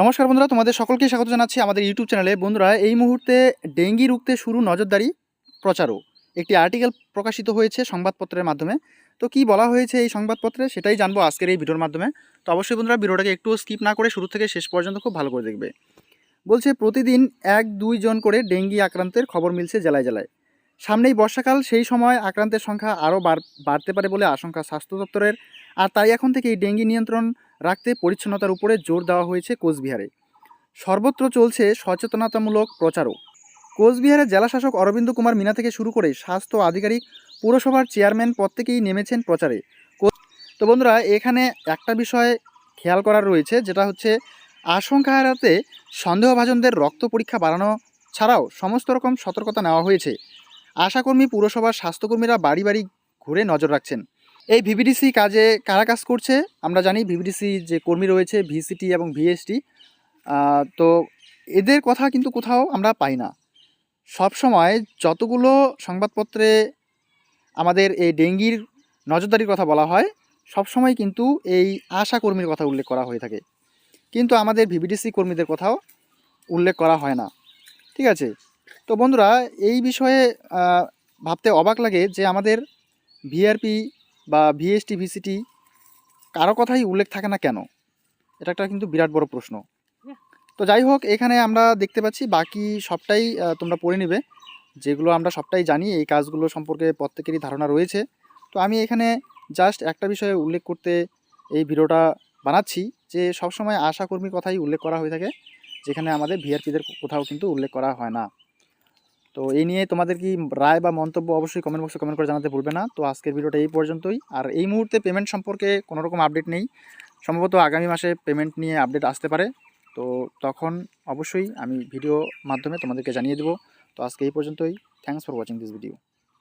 নমস্কার বন্ধুরা, তোমাদের সকলকে স্বাগত জানাচ্ছি আমাদের ইউটিউব চ্যানেলে বন্ধুরা, এই মুহূর্তে ডেঙ্গি রুখতে শুরু নজরদারি প্রচারও। একটি আর্টিকেল প্রকাশিত হয়েছে সংবাদপত্রের মাধ্যমে। তো কি বলা হয়েছে এই সংবাদপত্রে, সেটাই জানব আজকের এই ভিডিওর মাধ্যমে। তো অবশ্যই বন্ধুরা, ভিডিওটাকে একটু স্কিপ না করে শুরু থেকে শেষ পর্যন্ত খুব ভালো করে দেখবে। বলছে, প্রতিদিন এক দুই জন করে ডেঙ্গি আক্রান্তের খবর মিলছে জেলায় জেলায়। সামনেই বর্ষাকাল, সেই সময় আক্রান্তের সংখ্যা আরও বাড়তে পারে বলে আশঙ্কা স্বাস্থ্য দপ্তরের। আর তাই এখন থেকে এই ডেঙ্গি নিয়ন্ত্রণ রাখতে পরিচ্ছন্নতার উপরে জোর দেওয়া হয়েছে কোচবিহারে। সর্বত্র চলছে সচেতনতামূলক প্রচারও। কোচবিহারের জেলাশাসক অরবিন্দ কুমার মিনা থেকে শুরু করে স্বাস্থ্য আধিকারিক, পুরসভার চেয়ারম্যান পদ থেকেই নেমেছেন প্রচারে। তো বন্ধুরা, এখানে একটা বিষয় খেয়াল করার রয়েছে, যেটা হচ্ছে আশঙ্কা এড়াতে সন্দেহভাজনদের রক্ত পরীক্ষা বাড়ানো ছাড়াও সমস্ত রকম সতর্কতা নেওয়া হয়েছে। আশাকর্মী, পুরসভার স্বাস্থ্যকর্মীরা বাড়ি বাড়ি ঘুরে নজর রাখছেন। এই ভিভিডিসি কাজে কারা কাজ করছে? আমরা জানি ভিভিডিসি যে কর্মী রয়েছে ভিসিটি এবং ভিএসটি তো এদের কথা কিন্তু কোথাও আমরা পাই না। সব সময় যতগুলো সংবাদপত্রে আমাদের এই ডেঙ্গির নজরদারির কথা বলা হয়, সব সময় কিন্তু এই আশা কর্মীর কথা উল্লেখ করা হয়ে থাকে। কিন্তু আমাদের ভিভিডিসি কর্মীদের কথাও উল্লেখ করা হয় না। ঠিক আছে? তো বন্ধুরা, এই বিষয়ে ভাবতে অবাক লাগে যে আমাদের ভিআরপি বা ভিএসটি ভিসিটি কারও কথাই উল্লেখ থাকে না কেন? এটা একটা কিন্তু বিরাট বড় প্রশ্ন। তো যাই হোক, এখানে আমরা দেখতে পাচ্ছি বাকি সবটাই তোমরা পড়ে নেবে। যেগুলো আমরা সবটাই জানি, এই কাজগুলো সম্পর্কে প্রত্যেকেরই ধারণা রয়েছে। তো আমি এখানে জাস্ট একটা বিষয়ে উল্লেখ করতে এই ভিডিওটা বানাচ্ছি, যে সবসময় আশা কর্মীর কথাই উল্লেখ করা হয়ে থাকে, যেখানে আমাদের ভিআরপিদের কোথাও কিন্তু উল্লেখ করা হয় না। তো এই নিয়ে তোমাদের কি রায় বা মন্তব্য অবশ্যই কমেন্ট বক্সে কমেন্ট করে জানাতে ভুলবে না। তো আজকের ভিডিওটা এই পর্যন্তই। আর এই মুহূর্তে পেমেন্ট সম্পর্কে কোনো রকম আপডেট নেই। সম্ভবত আগামী মাসে পেমেন্ট নিয়ে আপডেট আসতে পারে। তো তখন অবশ্যই আমি ভিডিও মাধ্যমে তোমাদেরকে জানিয়ে দেবো। তো আজকে এই পর্যন্তই। Thanks for watching this video